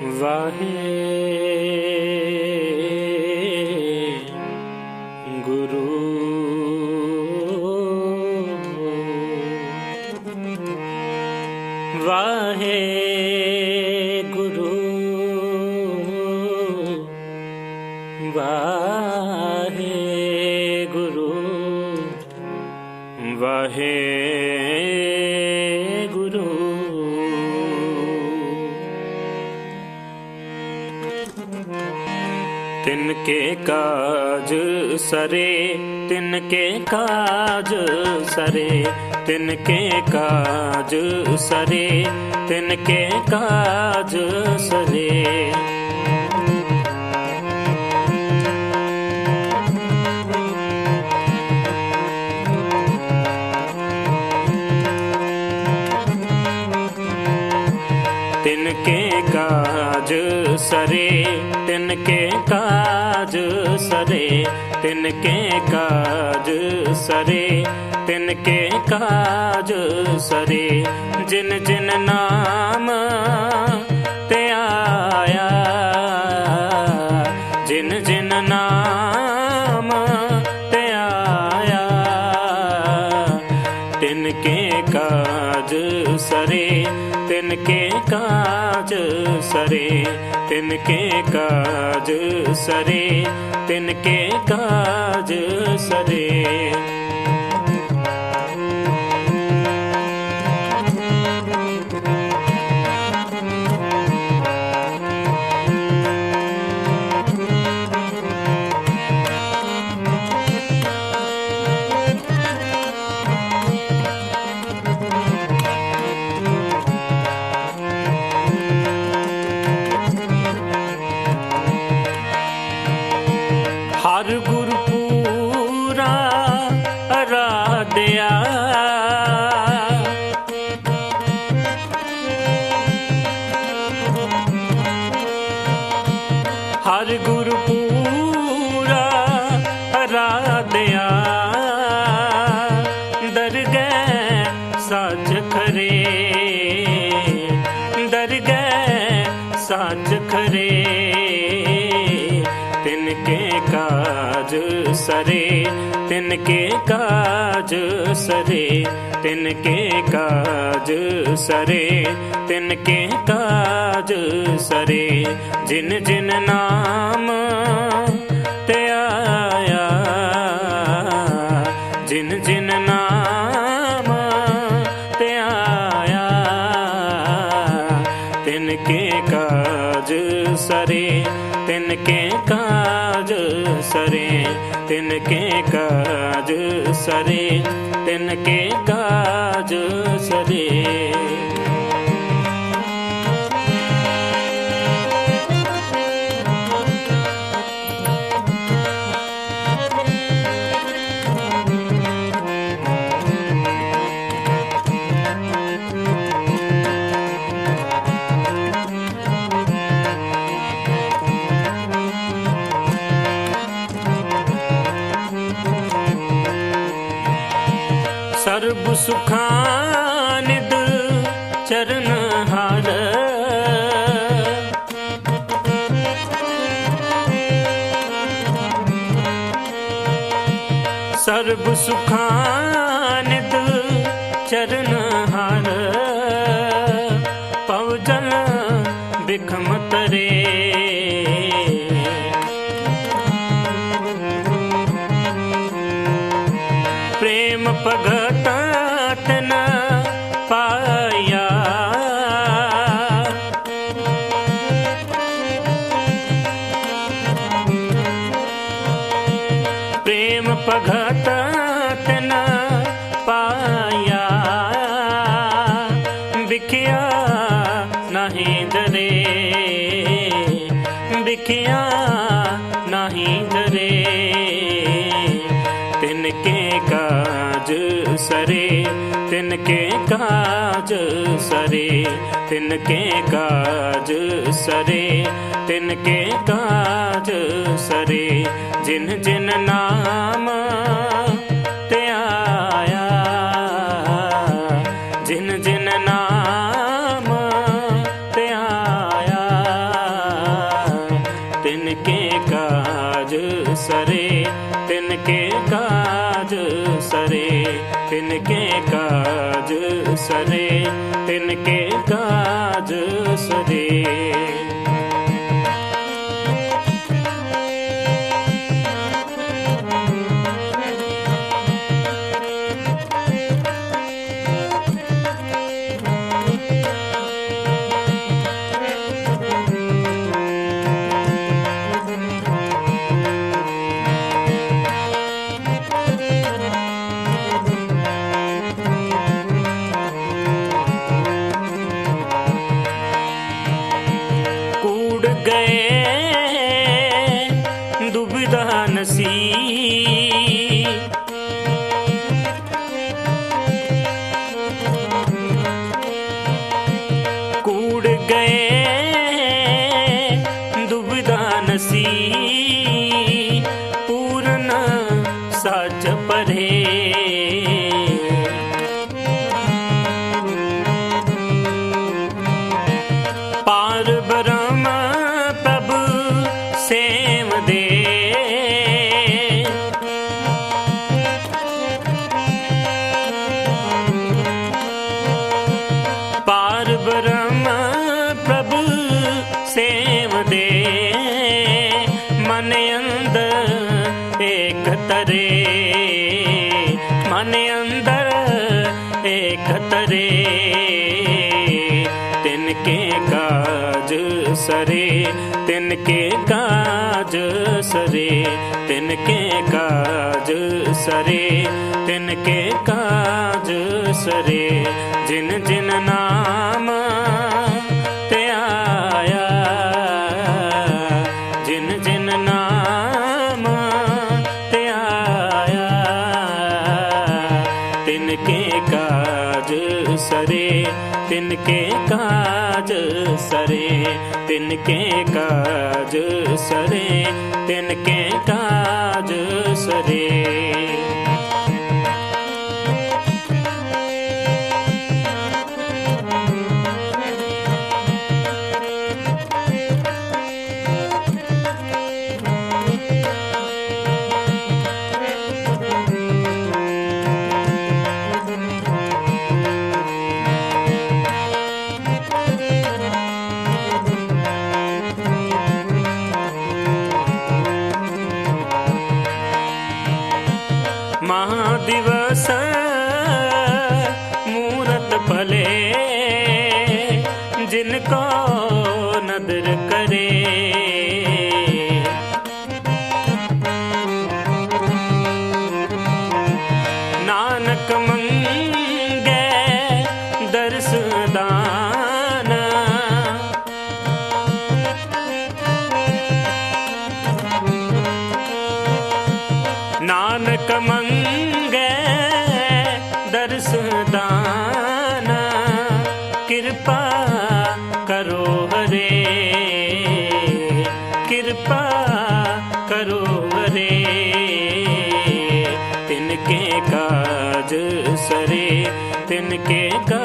Vahe. ਤਿਨ ਕੇ ਕਾਜ ਸਰੇ ਤਿਨ ਕੇ ਕਾਜ ਸਰੇ ਤਿਨ ਕੇ ਕਾਜ ਸਰੇ ਤਿਨ ਕੇ ਕਾਜ ਸਰੇ। ਤਿਨ ਕੇ ਕਾਜ ਸਰੇ ਤਿਨ ਕੇ ਕਾਜ ਸਰੇ ਤਿਨ ਕੇ ਕਾਜ ਸਰੇ। ਜਿਨ ਜਿਨ ਨਾਮ ਤੇ ਆਇਆ, ਜਿਨ ਜਿਨ ਨਾਮ ਤੇ ਆਇਆ। ਤਿਨ ਕੇ ਕਾਜ ਸਰੇ ਤਿਨ ਕੇ ਕਾਜ ਸਰੇ ਤਿਨ ਕੇ ਕਾਜ ਸਰੇ ਤਿਨ ਕੇ ਕਾਜ हर गुरु तिनके काज सरे तिनके काज सरे तिनके काज सरे जिन जिन नाम ते आया जिन जिन नाम तिनके काज सरे तिनके काज ਸਰਬ ਸੁਖਾਂ तिनके काज सरे तिनके काज सरे तिनके काज सरे तिनके काज सरे जिन जिन नाम ਤਿਨ ਕੇ ਕਾਜ ਸਦੇ ਤਿਨ ਕੇ ਕਾਜ ਸਰੇ ਤਿਨ ਕੇ ਕਾਜ ਸਰੇ, ਜਿਨ ਜਿਨ ਨਾਮ ਤੇ ਆਇਆ। ਜਿਨ ਜਿਨ ਨਾਮ ਤੇ ਆਇਆ। ਤਿਨ ਕੇ ਕਾਜ ਸਰੇ ਤਿਨ ਕੇ ਕਾਜ ਸਰੇ ਤਿਨ ਕੇ ਕਾਜ ਸਰੇ ਤਿਨ ਕੇ ਕਾਜ रे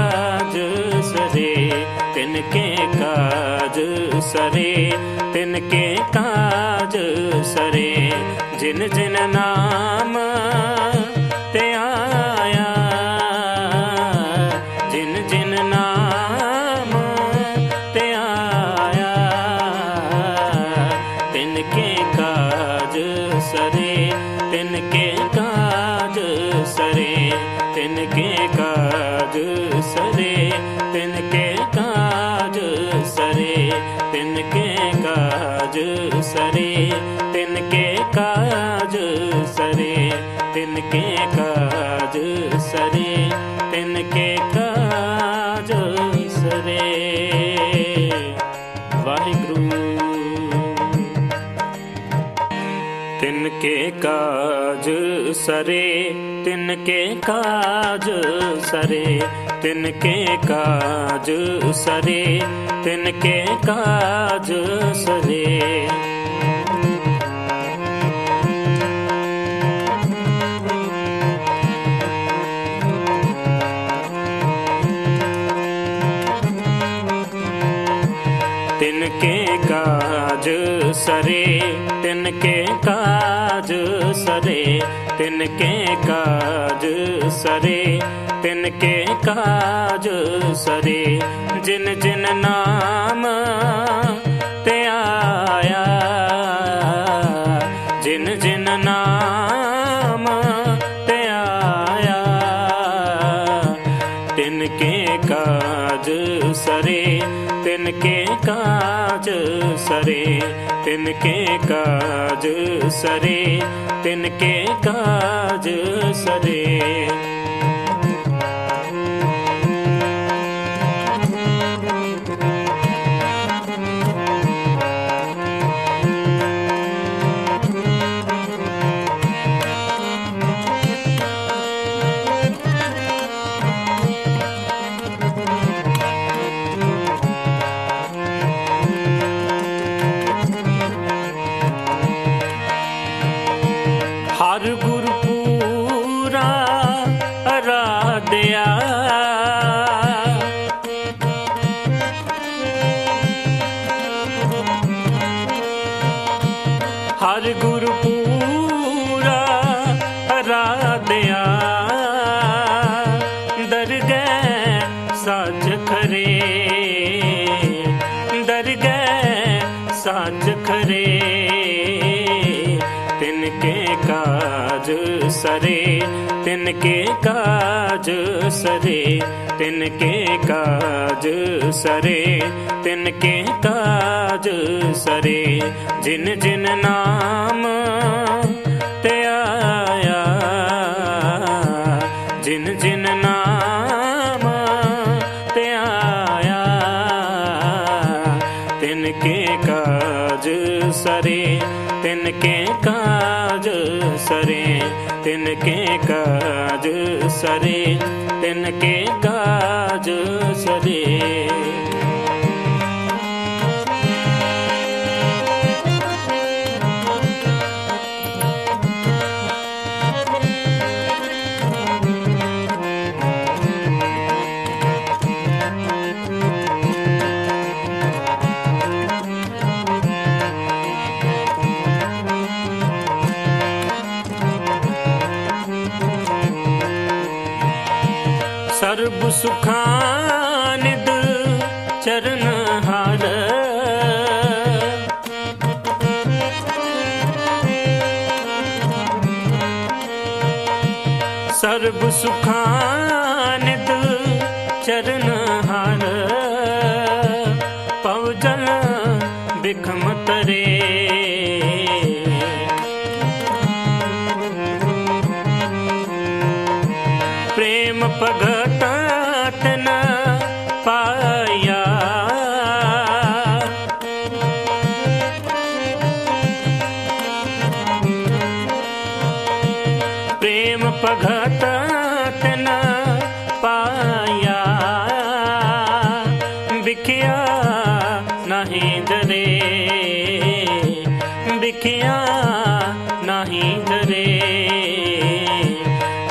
ਕਾਜ ਸਰੇ ਤਿਨ ਕੇ ਕਾਜ ਸਰੇ ਤਿਨ ਕੇ ਕਾਜ ਸਰੇ ਜਿਨ ਜਿਨ ਨਾਮ ਕਾਜ ਸਰੇ ਤਿਨ ਕੇ ਕਾਜ ਸਰੇ ਤਿਨ ਕੇ ਕਾਜ ਸਰੇ ਤਿਨ ਕੇ ਕਾਜ ਸਰੇ। ਵਾਹਿਗੁਰੂ। ਤਿਨ ਕੇ ਕਾਜ ਸਰੇ ਤਿਨ ਕੇ ਕਾਜ ਸਰੇ तिनके काज सरे तिनके काज सरे तिनके काज सरे तिनके काज सरे तिनके काज सरे ਤਿਨ ਕੇ ਕਾਜ ਸਰੇ ਤਿਨ ਕੇ ਜਿਨ ਜਿਨ ਨਾਮ ਤੇ ਆਇਆ। ਜਿਨ ਜਿਨ ਨਾਮ ਤੇ ਆਇਆ। ਤਿਨ ਕੇ ਕਾਜ ਸਰੇ, ਤਿਨ ਕੇ ਕਾਜ ਸਰੇ, ਤਿਨ ਕੇ ਕਾਜ ਸਰੇ, ਤਿਨ ਕੇ ਕਾਜ ਸਰੇ। ਕਾਜ ਸਰੇ ਤਿਨ ਕੇ ਕਾਜ ਸਰੇ ਤਿਨ ਕੇ ਕਾਜ ਸਰੇ ਤਿਨ ਕੇ ਕਾਜ ਸਰੇ, ਜਿਨ ਜਿਨ ਨਾਮ ਸਰੇ ਤਿਨ ਕੇ ਕਾਜ ਸਰੇ। ਤਿਨ ਸੁਖਾਂ ਨਿਦ ਚਰਨ ਹਾਰ ਸਰਬ ਸੁਖਾਂ ਭਗਤ ਤਨ ਪਾਇਆ ਵਿਖਿਆ ਨਹੀਂ ਦਰੇ ਵਿਖਿਆ ਨਹੀਂ ਜਰੇ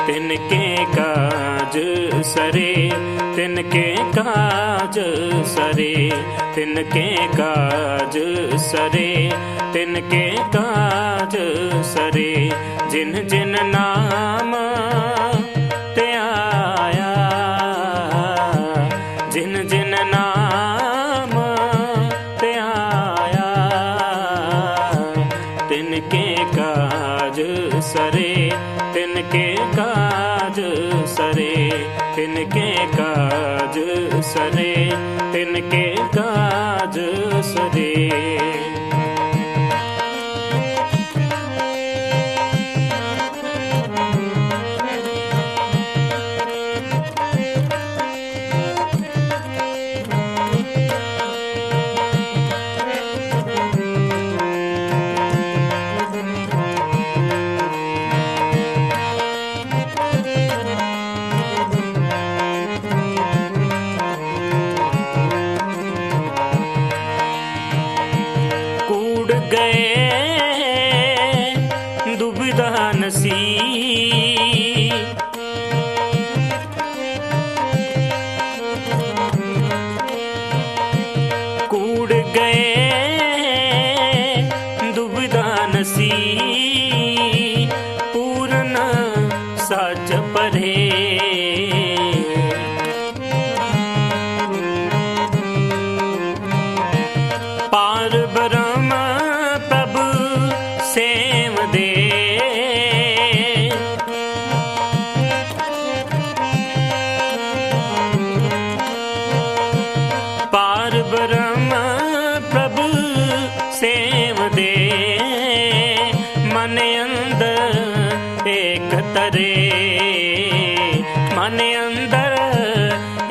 ਤਿਨ ਕੇ ਕਾਜ ਸਰੇ ਤਿਨ ਕੇ ਕਾਜ ਸਰੇ ਤਿਨ ਕੇ ਕਾਜ ਸਰੇ ਤਿਨ ਕੇ ਕਾਜ ਸਰੇ ਜਿਨ ਜਿਨ ਨਾਮ ਤੇ ਜਿਨ ਜਿਨ ਨਾਮ ਤੇ ਆਇਆ। ਤਿਨ ਕੇ ਕਾਜ ਸਰੇ, ਤਿਨ ਕੇ ਕਾਜ ਸਰੇ, ਤਿਨ ਕੇ ਕਾਜ ਸਰੇ, ਤਿਨ ਕੇ ਕਾਜ ਸਰੇ।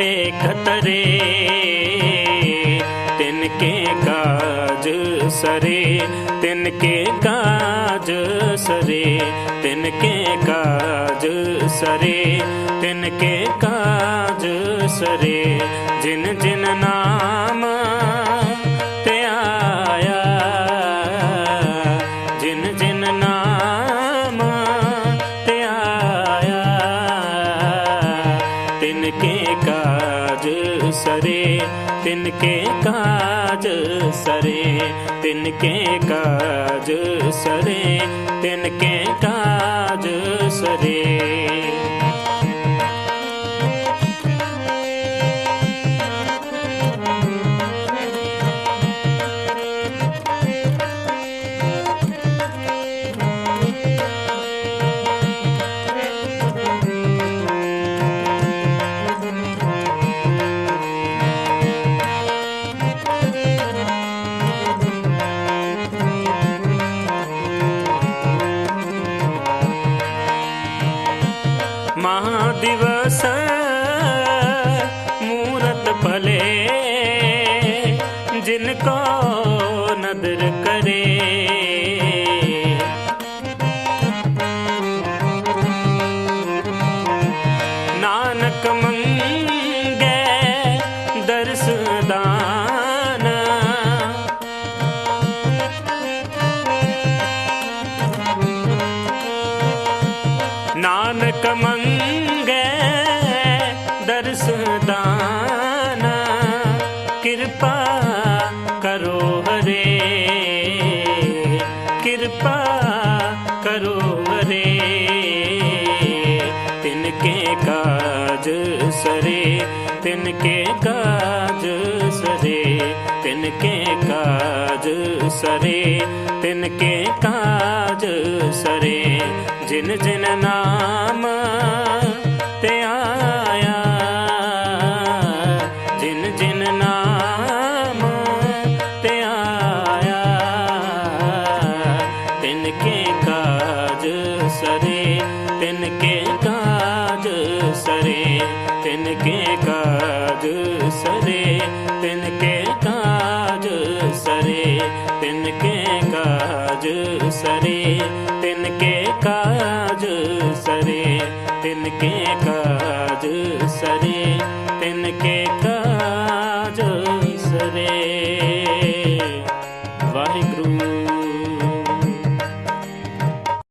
ਏਕ ਤਰੇ ਤਿਨ ਕੇ ਕਾਜ ਸਰੇ ਤਿਨ ਕੇ ਕਾਜ ਸਰੇ ਤਿਨ ਕੇ ਕਾਜ ਸਰੇ ਤਿਨ ਕੇ ਕਾਜ ਸਰੇ, ਜਿਨ ਜਿਨ ਨਾਮ ਸਰੇ ਤਿਨ ਕੇ ਕਾਜ ਸਰੇ ਤਿਨ ਕੇ ਕਾਜ ਦਰਸ ਦਾਨ ਕਿਰਪਾ ਕਰੋ ਹਰੇ। ਕਿਰਪਾ ਕਰੋ ਹਰੇ। ਤਿਨ ਕੇ ਕਾਜ ਸਰੇ ਤਿਨ ਕੇ ਕਾਜ ਸਰੇ। ਤਿਨ ਕੇ ਕਾਜ ਸਰੇ ਤਿਨ ਕੇ ਕਾਜ ਸਰੇ। ਜਿਨ ਜਿਨ ਨਾਮ ਤਿਨ ਕੇ ਕਾਜ ਸਰੇ, ਤਿਨ ਕੇ ਕਾਜ ਸਰੇ, ਤਿਨ ਕੇ ਕਾਜ ਸਰੇ, ਤਿਨ ਕੇ ਕਾਜ ਸਰੇ, ਤਿਨ ਕੇ ਕਾਜ ਸਰੇ, ਤਿਨ ਕੇ